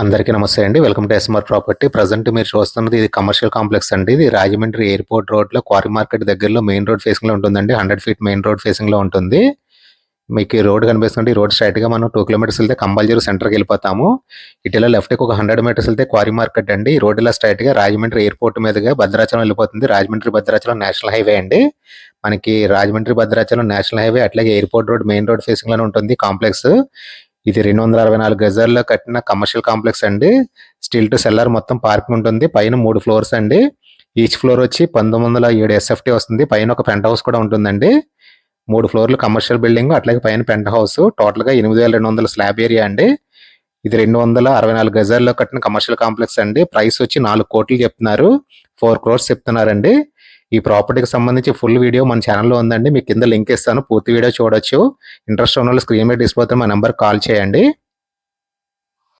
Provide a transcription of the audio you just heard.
అందరికీ నమస్తే అండి. Welcome to SMR property present మీరు చూస్తున్నది ఇది కమర్షియల్ కాంప్లెక్స్ అండి. ఇది రాజమండ్రి ఎయిర్పోర్ట్ రోడ్లో క్వారీ మార్కెట్ దగ్గరలో మెయిన్ రోడ్ ఫేసింగ్లో ఉంటుందండి. హండ్రెడ్ ఫీట్ మెయిన్ రోడ్ ఫేసింగ్లో ఉంటుంది. మీకు ఈ రోడ్ కనిపిస్తుంది. ఈ రోడ్ స్ట్రైట్గా మనం టూ కిలోమీటర్స్ వెళ్తే కంపల్జరీ సెంటర్కి వెళ్ళిపోతాము. ఇటీలో లెఫ్ట్కి ఒక హండ్రెడ్ మీటర్స్ వెళ్తే క్వారీ మార్కెట్ అండి. ఈ రోడ్ ఇలా స్ట్రైట్గా రాజమండ్రి ఎయిర్పోర్ట్ మీదుగా భద్రాచలం వెళ్ళిపోతుంది. రాజమండ్రి భద్రాచలం నేషనల్ హైవే అండి. మనకి రాజమండ్రి భద్రాచలం నేషనల్ హైవే అట్లాగే ఎయిర్పోర్ట్ రోడ్ మెయిన్ రోడ్ ఫేసింగ్లోనే ఉంటుంది కాంప్లెక్స్. ఇది రెండు వందల అరవై నాలుగు గజాల్లో కట్టిన కమర్షియల్ కాంప్లెక్స్ అండి. స్టిల్ టు సెల్లర్ మొత్తం పార్కింగ్ ఉంటుంది. పైన మూడు ఫ్లోర్స్ అండి. ఈచ్ ఫ్లోర్ వచ్చి పంతొమ్మిది వందల ఏడు ఎస్ఎఫ్టీ వస్తుంది. పైన ఒక పెంట్ హౌస్ కూడా ఉంటుందండి. మూడు ఫ్లోర్లు కమర్షియల్ బిల్డింగ్ అట్లాగే పైన పెంట్ హౌస్ టోటల్గా ఎనిమిది వేల రెండు వందల స్లాబ్ ఏరియా అండి. ఇది రెండు వందల అరవై నాలుగు గజాల్లో కట్టిన కమర్షియల్ కాంప్లెక్స్ అండి. ప్రైస్ వచ్చి నాలుగు కోట్లు చెప్తున్నారు. ఫోర్ క్రోర్స్ చెప్తున్నారండి. ఈ ప్రాపర్టీకి సంబంధించి ఫుల్ వీడియో మన ఛానల్లో ఉందండి. మీకు కింద లింక్ ఇస్తాను. పూర్తి వీడియో చూడొచ్చు. ఇంట్రెస్ట్ ఉన్న వాళ్ళు స్క్రీన్ మీద డిస్పోతే మా నెంబర్ కాల్ చేయండి.